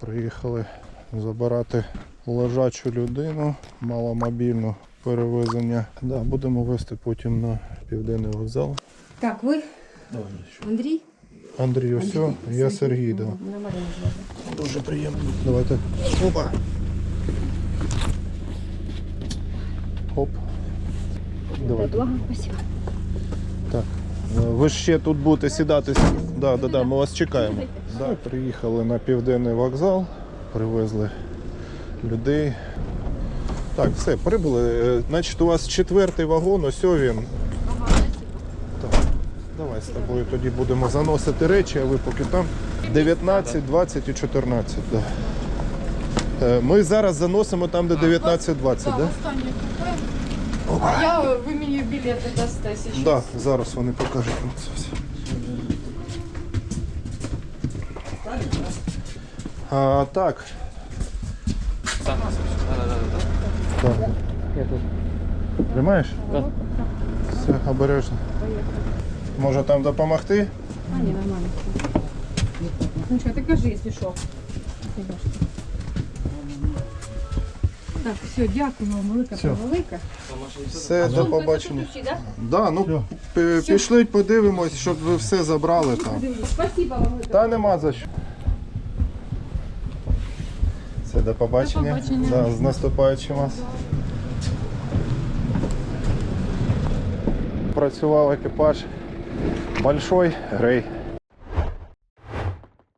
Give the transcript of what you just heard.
Приїхали забирати лежачу людину, маломобільну перевезення. Да, будемо вести потім на південний вокзал. Так, ви? Андрій? Андрій, все, я Сергій, да. Звати. Дуже приємно. Давайте. Опа. Оп. Благо. Так. Ви ж ще тут будете сідати. Да, да, да, ми вас чекаємо. Да, приїхали на південний вокзал, привезли людей. Так, все, прибули. Е, Значить, у вас четвертий вагон, ось він. Так, давай з тобою тоді будемо заносити речі, а ви поки там. 19, 20 і 14. Да. Е, Ми зараз заносимо там, де 19, 20, Да. А я, ви мені білети дасте сейчас. Да, зараз вони покажуть вам це все. А, так. Так. Тримаєш? Так. Все, обережно. Може там допомогти? А, ні, нормально. Ну що, ти кажи, якщо що. Так, все, дякую вам, велика Все. велика. Все, до побачення. Да? Да, ну пі- пішли, подивимось, щоб ви все забрали там. Спасибо вам. велике. Та нема за що. Все, до побачення. До побачення. Да, з наступаючим вас. Працював екіпаж Большой Грей.